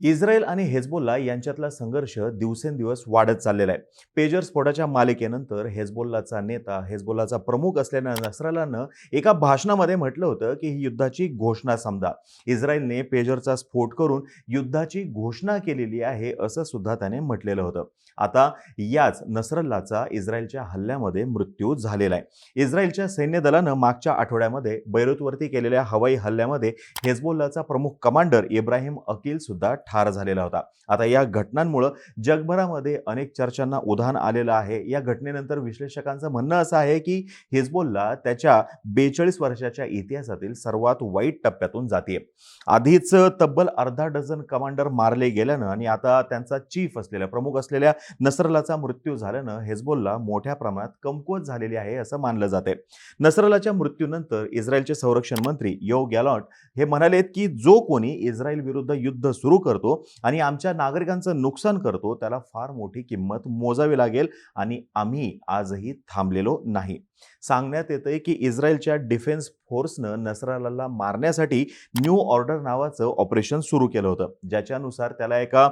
Israel आणि हेजबोल्ला यांच्यातला संघर्ष दिवसेंदिवस वाढत चाललेला आहे. पेजर स्फोटाच्या मालिकेनंतर हेजबोल्लाचा नेता हेजबोल्लाचा प्रमुख असलेल्या नसरालानं एका भाषणामध्ये म्हटलं होतं की ही युद्धाची घोषणा समजा. इस्रायलने पेजरचा स्फोट करून युद्धाची घोषणा केलेली आहे असं सुद्धा त्याने म्हटलेलं होतं. आता याच नसरल्लाचा इस्रायलच्या हल्ल्यामध्ये मृत्यू झालेला आहे. इस्रायलच्या सैन्य दलानं मागच्या आठवड्यामध्ये बैरूतवरती केलेल्या हवाई हल्ल्यामध्ये हेजबोल्लाचा प्रमुख कमांडर इब्राहिम अकील सुद्धा ठार झालेला होता. आता या घटनांमुळं जगभरामध्ये अनेक चर्चांना उधाण आलेलं आहे. या घटनेनंतर विश्लेषकांचं म्हणणं असं आहे की हिजबोलला त्याच्या बेचाळीस वर्षाच्या इतिहासातील सर्वात वाईट टप्प्यातून जाते आधीच तब्बल अर्धा डझन कमांडर मारले गेल्यानं आणि आता त्यांचा चीफ असलेल्या प्रमुख असलेल्या नसरलाचा मृत्यू झाल्यानं हेजबोल्ला मोठ्या प्रमाणात कमकुवत झालेली आहे असं मानलं जाते नसरलाच्या मृत्यूनंतर इस्रायलचे संरक्षण मंत्री यो गॅलॉट हे म्हणालेत की जो कोणी इस्रायल विरुद्ध युद्ध सुरू करतो आणि आमच्या नागरिकांचं नुकसान करतो त्याला फार मोठी किंमत मोजावी लागेल आणि आम्ही आजही थांबलेलो नाही. सांगण्यात येतंय की इस्रायलच्या डिफेन्स फोर्सनं नसरालाला मारण्यासाठी न्यू ऑर्डर नावाचं ऑपरेशन सुरू केलं होतं. ज्याच्यानुसार त्याला एका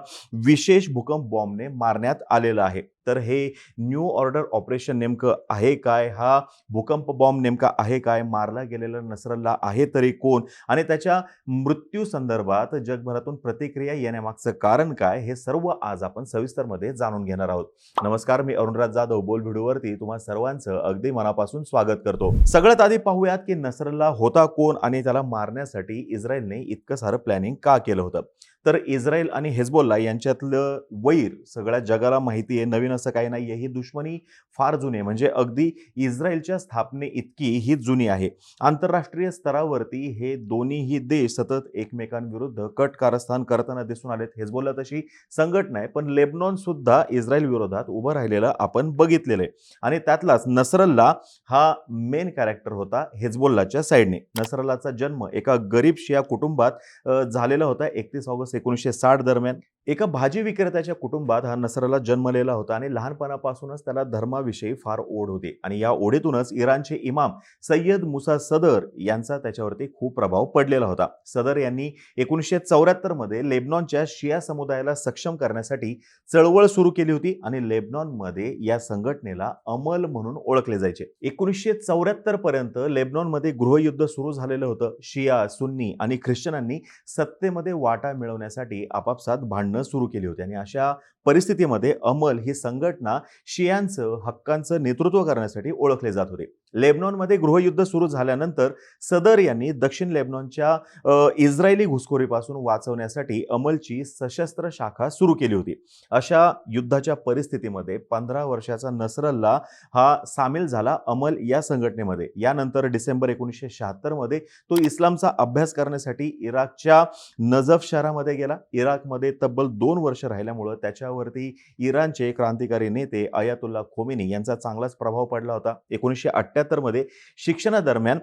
विशेष भूकंप बॉम्बने मारण्यात आलेलं आहे. तर हे न्यू ऑर्डर ऑपरेशन नेमकं आहे काय? हा भूकंप बॉम्ब नेमका आहे काय? मारला गेलेला नसरल्ला आहे तरी कोण? आणि त्याच्या मृत्यू संदर्भात जगभरातून प्रतिक्रिया येण्यामागचं कारण काय? हे सर्व आज आपण सविस्तरमध्ये जाणून घेणार आहोत. नमस्कार मी अरुणराज जाधव. बोल व्हिडिओवरती तुम्हा सर्वांचं अगदी मनापासून स्वागत करतो. सगळ्यात आधी पाहूयात की नसरला होता कोण आणि त्याला मारण्यासाठी इस्रायलने इतकं सारं प्लॅनिंग का केलं होतं? तर इस्रायल आणि हेजबोल्ला यांच्यातलं वैर सगळ्या जगाला माहिती आहे. नवीन असं काही नाही आहे ही दुश्मनी फार जुनी आहे. म्हणजे अगदी इस्रायलच्या स्थापने इतकी ही जुनी आहे. आंतरराष्ट्रीय स्तरावरती हे दोन्हीही देश सतत एकमेकांविरुद्ध कट कारस्थान करताना दिसून आलेत. हेजबोल्ला तशी संघटना आहे पण लेबनॉन सुद्धा इस्रायल विरोधात उभं राहिलेलं आपण बघितलेलं आहे. आणि त्यातलाच नसरल्ला हा मेन कॅरेक्टर होता हेजबोल्लाच्या साईडने. नसरलाचा जन्म एका गरीब शिया कुटुंबात झालेला होता एकतीस ऑगस्ट एकोणीसशे साठ दरम्यान. एका भाजी विक्रेत्याच्या कुटुंबात हा नसराला जन्मलेला होता आणि लहानपणापासूनच त्याला धर्माविषयी फार ओढ होती. आणि या ओढीतूनच इराणचे इमाम सय्यद मुसा सदर यांचा त्याच्यावरती खूप प्रभाव पडलेला होता. सदर यांनी एकोणीसशे चौऱ्याहत्तरमध्ये लेबनॉनच्या शिया समुदायाला सक्षम करण्यासाठी चळवळ सुरू केली होती आणि लेबनॉनमध्ये या संघटनेला अमल म्हणून ओळखले जायचे. एकोणीसशे चौऱ्याहत्तर पर्यंत लेबनॉनमध्ये गृहयुद्ध सुरू झालेलं होतं. शिया सुन्नी आणि ख्रिश्चनांनी सत्तेमध्ये वाटा मिळवण्यासाठी आपापसात भांडणं सुरू केली होती. आणि अशा परिस्थितीमध्ये अमल ही संघटना शियांचं हक्कांचं नेतृत्व करण्यासाठी ओळखले जात होते. लेबनॉनमध्ये गृहयुद्ध सुरू झाल्यानंतर सदर यांनी दक्षिण लेबनॉनच्या इस्रायली घुसखोरीपासून वाचवण्यासाठी अमलची सशस्त्र शाखा सुरू केली होती. अशा युद्धाच्या परिस्थितीमध्ये पंधरा वर्षाचा नसरल्ला हा सामील झाला अमल या संघटनेमध्ये. यानंतर डिसेंबर एकोणीसशे शहात्तरमध्ये तो इस्लामचा अभ्यास करण्यासाठी इराकच्या नजफ शहरामध्ये गेला. इराकमध्ये तब्बल दोन वर्ष राहिल्यामुळं त्याच्यावरती इराणचे क्रांतिकारी नेते अयातुल्ला खोमिनी यांचा चांगलाच प्रभाव पडला होता. एकोणीसशे एकाहत्तरमध्ये शिक्षणादरम्यान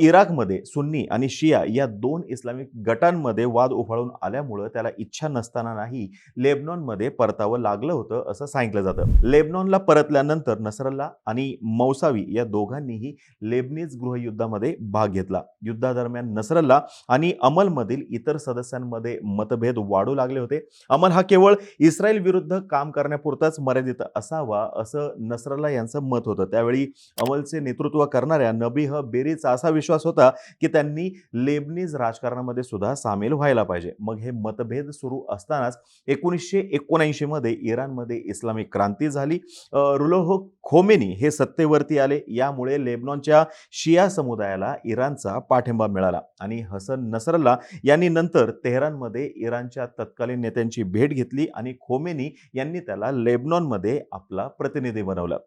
इराकमध्ये सुन्नी आणि शिया या दोन इस्लामिक गटांमध्ये वाद उफाळून आल्यामुळं त्याला इच्छा नसतानाही लेबनॉनमध्ये परतावं लागलं होतं असं सांगितलं जातं. लेबनॉनला परतल्यानंतर नसरल्ला आणि मौसावी या दोघांनीही लेबनीज गृहयुद्धामध्ये भाग घेतला. युद्धादरम्यान नसरल्ला आणि अमलमधील इतर सदस्यांमध्ये मतभेद वाढू लागले होते. अमल हा केवळ इस्रायल विरुद्ध काम करण्यापुरताच मर्यादित असावा असं नसरल्ला यांचं मत होतं. त्यावेळी अमलचे नेतृत्व करणाऱ्या नबीह बेरीचा असा विश्वास होता की त्यांनी लेबनीज राजकारणामध्ये सुद्धा सामील व्हायला पाहिजे. मग हे मतभेद सुरू असतानाच एकोणीसशे एकोणऐंशी मध्ये इराणमध्ये इस्लामिक क्रांती झाली. अ, रुलोह खोमेनी हे सत्तेवरती आले. यामुळे लेबनॉनच्या शिया समुदायाला इराणचा पाठिंबा मिळाला आणि हसन नसरल्ला यांनी नंतर तेहरानमध्ये इराणच्या तत्कालीन नेत्यांची भेट घेतली आणि खोमेनी यांनी त्याला लेबनॉनमध्ये आपला प्रतिनिधी बनवलं.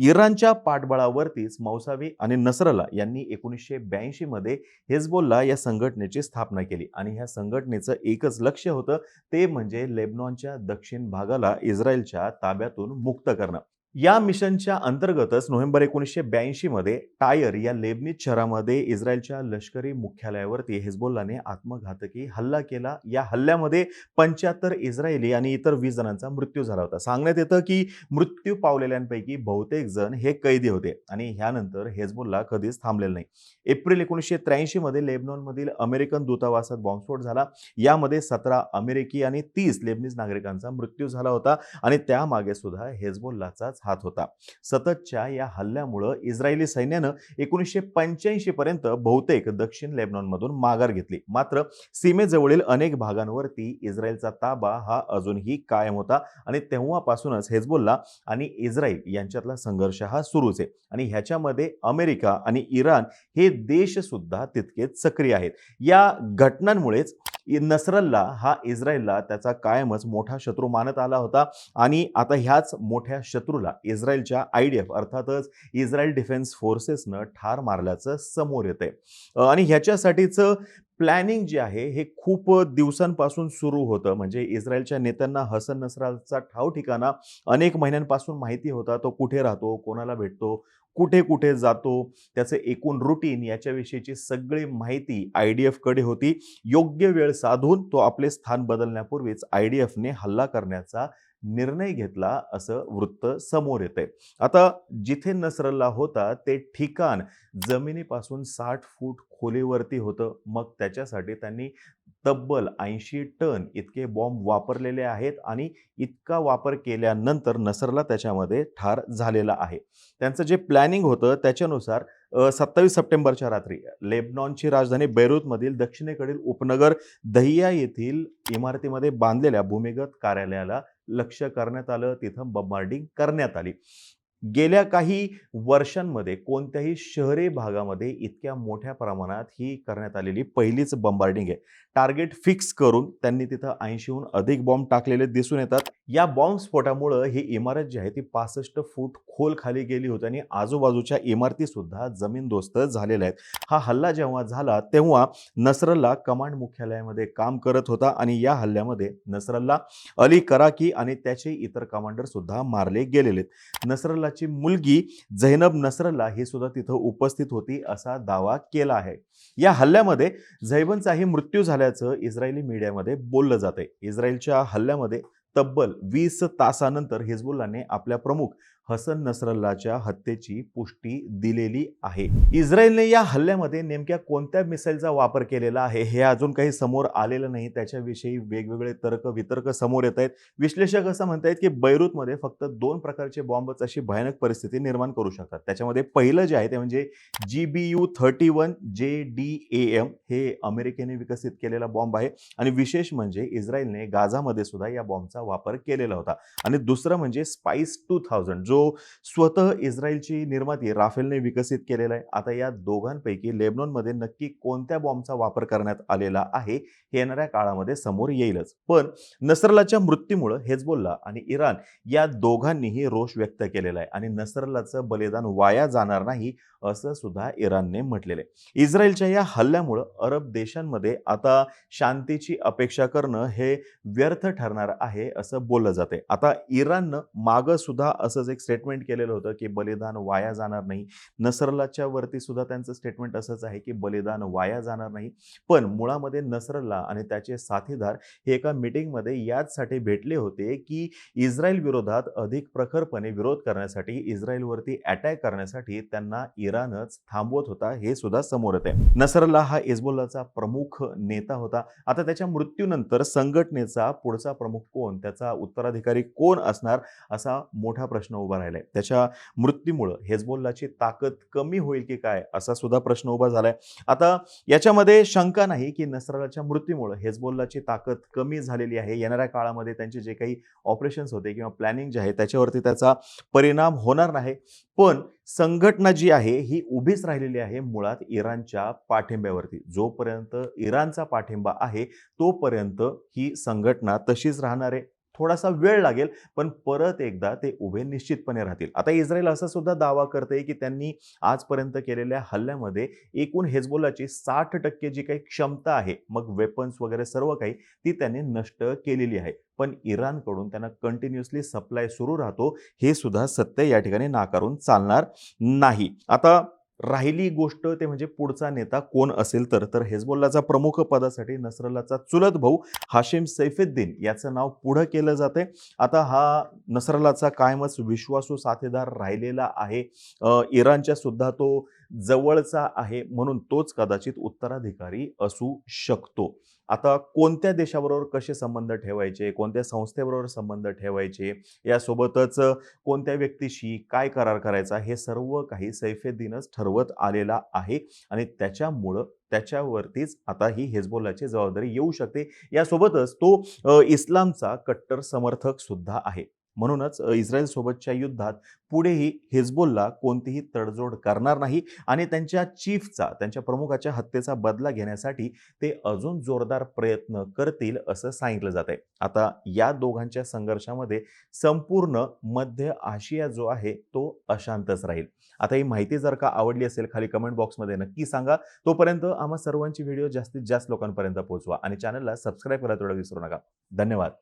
इराणच्या पाठबळावरतीच मौसावी आणि नसरला यांनी एकोणीसशे ब्याऐंशीमध्ये हेजबोल्ला या संघटनेची स्थापना केली आणि ह्या संघटनेचं एकच लक्ष होतं ते म्हणजे लेबनॉनच्या दक्षिण भागाला इस्रायलच्या ताब्यातून मुक्त करणं. या मिशनच्या अंतर्गतच नोव्हेंबर एकोणीसशे ब्याऐंशीमध्ये टायर या लेबनीज शहरामध्ये इस्रायलच्या लष्करी मुख्यालयावरती हेजबोल्लाने आत्मघातकी हल्ला केला. या हल्ल्यामध्ये पंच्याहत्तर इस्रायली आणि इतर वीस जणांचा मृत्यू झाला होता. सांगण्यात येतं की मृत्यू पावलेल्यांपैकी बहुतेक जण हे कैदी होते आणि ह्यानंतर हेजबोल्ला कधीच थांबलेलं नाही. एप्रिल एकोणीसशे त्र्याऐंशीमध्ये लेबनॉनमधील अमेरिकन दूतावासात बॉम्बस्फोट झाला. यामध्ये सतरा अमेरिकी आणि तीस लेबनीज नागरिकांचा मृत्यू झाला होता आणि त्यामागे सुद्धा हेजबोल्लाचाच हात होता. सततच्या या हल्ल्यामुळं इस्रायली सैन्यानं एकोणीसशे पंच्याऐंशी पर्यंत बहुतेक दक्षिण लेबनॉनमधून माघार घेतली. मात्र सीमेजवळील अनेक भागांवरती इस्रायलचा ताबा हा अजूनही कायम होता आणि तेव्हापासूनच हेजबोल्ला आणि इस्रायल यांच्यातला संघर्ष हा सुरूच आहे. आणि ह्याच्यामध्ये अमेरिका आणि इराण हे देश सुद्धा तितकेच सक्रिय आहेत. या घटनांमुळेच नसरल्ला हा इस्रायलला त्याचा कायमच मोठा शत्रू मानत आला होता. आणि आता ह्याच मोठ्या शत्रूला इस्रायलच्या आय डी एफ अर्थातच इस्रायल डिफेन्स फोर्सेसनं ठार मारल्याचं समोर येतंय. आणि ह्याच्यासाठीचं प्लॅनिंग जे आहे हे खूप दिवसांपासून सुरू होतं. म्हणजे इस्रायलच्या नेत्यांना हसन नसरालचा ठाव ठिकाणा अनेक महिन्यांपासून माहिती होता तो कुठे राहतो कोणाला भेटतो कुठे कुठे जातो त्याचं एकूण रुटीन याच्याविषयीची सगळी माहिती आय डी एफकडे होती. योग्य वेळ साधून तो आपले स्थान बदलण्यापूर्वीच आय डी एफने हल्ला करण्याचा निर्णय घेतला असं वृत्त समोर येते आता जिथे नसरल्ला होता ते ठिकाण जमिनीपासून साठ फूट खोलीवरती होतं. मग त्याच्यासाठी त्यांनी तब्बल ऐंशी टन इतके बॉम्ब वापरलेले आहेत आणि इतका वापर केल्यानंतर नसरला त्याच्यामध्ये ठार झालेला आहे. त्यांचं जे प्लॅनिंग होतं त्याच्यानुसार सत्तावीस सप्टेंबरच्या रात्री लेबनॉनची राजधानी बैरूतमधील दक्षिणेकडील उपनगर दहिया येथील इमारतीमध्ये बांधलेल्या भूमिगत कार्यालयाला लक्ष करण्यात आलं तिथं बंबार्डिंग करण्यात आली. गेल्या काही वर्षांमध्ये कोणत्याही शहरी भागामध्ये इतक्या मोठ्या प्रमाणात ही करण्यात आलेली पहिलीच बॉम्बार्डिंग आहे. टार्गेट फिक्स करून त्यांनी तिथं ऐंशीहून अधिक बॉम्ब टाकलेले दिसून येतात. या बॉम्बस्फोटामुळं ही इमारत जी आहे ती पासष्ट फूट खोल खाली गेली होती आणि आजूबाजूच्या इमारती सुद्धा जमीनदोस्त झालेल्या आहेत. हा हल्ला जेव्हा झाला तेव्हा नसरल्ला कमांड मुख्यालयामध्ये काम करत होता आणि या हल्ल्यामध्ये नसरल्ला अली कराकी आणि त्याचे इतर कमांडर सुद्धा मारले गेलेले आहेत. नसरल्लाची मुलगी झैनब नसरल्ला ही सुद्धा तिथं उपस्थित होती असा दावा केला आहे. या हल्ल्यामध्ये झैबनचाही मृत्यू झाल्याचं इस्रायली मीडियामध्ये बोललं जाते इस्रायलच्या हल्ल्यामध्ये तब्बल वीस तासानंतर हिजबुल्लाने आपल्या प्रमुख हसन नसरल्लाच्या हत्येची पुष्टी दिलेली आहे. इस्रायलने या हल्ल्यामध्ये नेमक्या कोणत्या मिसाईलचा वापर केलेला आहे हे अजून काही समोर आलेलं नाही. त्याच्याविषयी वेगवेगळे तर्क वितर्क समोर येत आहेत. विश्लेषक असं म्हणत आहेत की बैरूतमध्ये फक्त दोन प्रकारचे बॉम्बच अशी भयानक परिस्थिती निर्माण करू शकतात. त्याच्यामध्ये पहिलं जे आहे ते म्हणजे G B U thirty one J D A M हे अमेरिकेने विकसित केलेला बॉम्ब आहे आणि विशेष म्हणजे इस्रायलने गाझामध्ये सुद्धा या बॉम्बचा वापर केलेला होता. आणि दुसरं म्हणजे स्पाइस टू थाउजंड जो स्वतः इस्रायलची निर्माती राफेलने विकसित केलेला आहे आता या दोघांपैकी लेबनॉनमध्ये नक्की कोणत्या बॉम्बचा वापर करण्यात आलेला आहे हे येणाऱ्या काळामध्ये समोर येईलच. पण नसरलाच्या मृत्यूमुळं हेजबोल्ला आणि इराण या दोघांनीही रोष व्यक्त केलेला आहे आणि नसरलाचं बलिदान वाया जाणार नाही असं सुद्धा इराणने म्हटलेलं आहे. इस्रायलच्या या हल्ल्यामुळं अरब देशांमध्ये आता शांतीची अपेक्षा करणं हे व्यर्थ ठरणार आहे असं बोललं जाते आता इराणनं मागं सुद्धा असंच एक स्टेटमेंट केलेलं होतं की बलिदान वाया जाणार नाही. नसरलाच्या वरती सुद्धा त्यांचं स्टेटमेंट असंच आहे की बलिदान वाया जाणार नाही. पण मुळामध्ये नसरल्ला आणि त्याचे साथीदार हे एका मीटिंगमध्ये याचसाठी भेटले होते की इस्रायल विरोधात अधिक प्रखरपणे विरोध करण्यासाठी इस्रायलवरती अटॅक करण्यासाठी त्यांना इराणच थांबवत होता हे सुद्धा समोर येते नसरल्ला हा इस्बोल्लाचा प्रमुख नेता होता. आता त्याच्या मृत्यूनंतर संघटनेचा पुढचा प्रमुख कोण? त्याचा उत्तराधिकारी कोण असणार? असा मोठा प्रश्न उभा राहिलाय त्याच्या मृत्यूमुळं हेजबोल्लाची ताकद कमी होईल की काय असा सुद्धा प्रश्न उभा झालाय. आता याच्यामध्ये शंका नाही की नसरालाच्या मृत्यूमुळं हेजबोल्लाची ताकद कमी झालेली आहे. येणाऱ्या काळामध्ये त्यांचे जे काही ऑपरेशन्स होते किंवा प्लॅनिंग जे आहे त्याच्यावरती त्याचा परिणाम होणार नाही. पण संघटना जी आहे ही उभीच राहिलेली आहे मुळात इराणच्या पाठिंब्यावरती. जोपर्यंत इराणचा पाठिंबा आहे तोपर्यंत ही संघटना तशीच राहणार आहे. थोडासा वेळ लागेल पण परत एकदा ते उभे निश्चितपणे राहतील. आता इस्रायल असा सुद्धा दावा करते की त्यांनी आजपर्यंत केलेल्या हल्ल्यामध्ये एकूण हेजबोलाची साठ टक्के जी काही क्षमता आहे मग वेपन्स वगैरे सर्व काही ती त्यांनी नष्ट केलेली आहे. पण इराणकडून त्यांना कंटिन्युअसली सप्लाय सुरू राहतो हे सुद्धा सत्य या ठिकाणी नाकारून चालणार नाही. आता राहिली गोष्ट ते म्हणजे पुढचा नेता कोण असेल तर तर हेजबोल्लाचा प्रमुख पदासाठी नसरल्लाचा चुलत भाऊ हाशिम सैफुद्दीन याचं नाव पुढं केलं जाते आता हा नसरल्लाचा कायमच विश्वासू साथीदार राहिलेला आहे. इराणच्या सुद्धा तो जवळचा आहे म्हणून तोच कदाचित उत्तराधिकारी असू शकतो. आता कोणत्या देशाबरोबर कसे संबंध ठेवायचे कोणत्या संस्थेबरोबर संबंध ठेवायचे यासोबतच कोणत्या व्यक्तीशी काय करार करायचा हे सर्व काही सैफेद्दीनच ठरवत आलेला आहे आणि त्याच्यामुळं त्याच्यावरतीच आता ही हेजबोलाची जबाबदारी येऊ शकते. यासोबतच तो इस्लामचा कट्टर समर्थक सुद्धा आहे. म्हणूनच इस्रायलसोबतच्या युद्धात पुढेही हिजबुलला कोणतीही तडजोड करणार नाही आणि त्यांच्या चीफचा त्यांच्या प्रमुखाच्या हत्येचा बदला घेण्यासाठी ते अजून जोरदार प्रयत्न करतील असं सांगितलं जात आहे आता या दोघांच्या संघर्षामध्ये संपूर्ण मध्य आशिया जो आहे तो अशांतच राहील. आता ही माहिती जर का आवडली असेल खाली कमेंट बॉक्समध्ये नक्की सांगा. तोपर्यंत आम्हा सर्वांची व्हिडिओ जास्तीत जास्त लोकांपर्यंत पोहोचवा आणि चॅनलला सबस्क्राईब करायला थोडं विसरू नका. धन्यवाद.